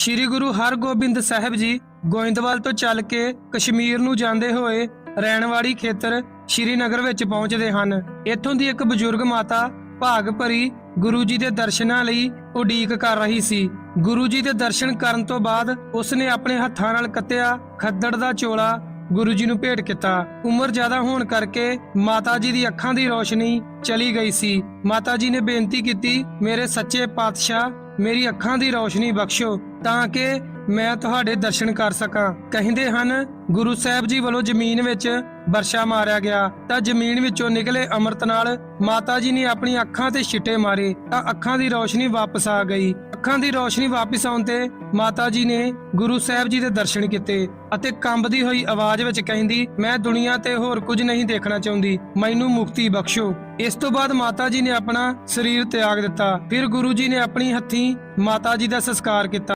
ਸ੍ਰੀ ਗੁਰੂ ਹਰਗੋਬਿੰਦ ਸਾਹਿਬ ਜੀ ਗੋਇੰਦਵਾਲ ਤੋਂ ਚੱਲ ਕੇ ਕਸ਼ਮੀਰ ਨੂੰ ਜਾਂਦੇ ਹੋਏ ਰੈਣਵਾੜੀ ਖੇਤਰ ਸ਼੍ਰੀਨਗਰ ਵਿੱਚ ਪਹੁੰਚਦੇ ਹਨ। ਇੱਥੋਂ ਦੀ ਇੱਕ ਬਜ਼ੁਰਗ ਮਾਤਾ ਭਾਗ ਭਰੀ ਗੁਰੂ ਜੀ ਦੇ ਦਰਸ਼ਨਾਂ ਲਈ ਉਡੀਕ ਕਰ ਰਹੀ ਸੀ। ਗੁਰੂ ਜੀ ਦੇ ਦਰਸ਼ਨ ਕਰਨ ਤੋਂ ਬਾਅਦ ਉਸਨੇ ਆਪਣੇ ਹੱਥਾਂ ਨਾਲ ਕੱਤਿਆ ਖੱਦੜ ਦਾ ਚੋਲਾ ਗੁਰੂ ਜੀ ਨੂੰ ਭੇਟ ਕੀਤਾ। ਉਮਰ ਜ਼ਿਆਦਾ ਹੋਣ ਕਰਕੇ ਮਾਤਾ ਜੀ ਦੀ ਅੱਖਾਂ ਦੀ ਰੋਸ਼ਨੀ ਚਲੀ ਗਈ ਸੀ। ਮਾਤਾ ਜੀ ਨੇ ਬੇਨਤੀ ਕੀਤੀ, ਮੇਰੇ ਸੱਚੇ ਪਾਤਸ਼ਾਹ ਮੇਰੀ ਅੱਖਾਂ ਦੀ ਰੋਸ਼ਨੀ ਬਖਸ਼ੋ ਤਾਂ ਕਿ ਮੈਂ ਤੁਹਾਡੇ ਦਰਸ਼ਨ ਕਰ ਸਕਾਂ। ਕਹਿੰਦੇ ਹਨ, ਗੁਰੂ ਸਾਹਿਬ ਜੀ ਵੱਲੋਂ ਜ਼ਮੀਨ ਵਿੱਚ ਵਰਸ਼ਾ ਮਾਰਿਆ ਗਿਆ। ਤਾਂ ਜ਼ਮੀਨ ਵਿੱਚੋਂ ਨਿਕਲੇ ਅੰਮ੍ਰਿਤ ਨਾਲ ਮਾਤਾ ਜੀ ਨੇ ਆਪਣੀ ਅੱਖਾਂ ਤੇ ਛਿੱਟੇ ਮਾਰੇ। ਤਾਂ ਅੱਖਾਂ ਦੀ ਰੋਸ਼ਨੀ ਵਾਪਸ ਆ ਗਈ। ਅੱਖਾਂ ਦੀ ਰੋਸ਼ਨੀ ਵਾਪਸ ਆਉਣ ਤੇ ਮਾਤਾ ਜੀ ਨੇ ਗੁਰੂ ਸਾਹਿਬ ਜੀ ਦੇ ਦਰਸ਼ਨ ਕੀਤੇ ਅਤੇ ਕੰਬਦੀ ਹੋਈ ਆਵਾਜ਼ ਵਿੱਚ ਕਹਿੰਦੀ, ਮੈਂ ਦੁਨੀਆ ਤੇ ਹੋਰ ਕੁਝ ਨਹੀਂ ਦੇਖਣਾ ਚਾਹੁੰਦੀ। ਮੈਨੂੰ ਮੁਕਤੀ ਬਖਸ਼ੋ। ਇਸ ਤੋਂ ਬਾਅਦ ਮਾਤਾ ਜੀ ਨੇ ਆਪਣਾ ਸਰੀਰ ਤਿਆਗ ਦਿੱਤਾ। ਫਿਰ ਗੁਰੂ ਜੀ ਨੇ ਆਪਣੀ ਹੱਥੀਂ ਮਾਤਾ ਜੀ ਦਾ ਸੰਸਕਾਰ ਕੀਤਾ।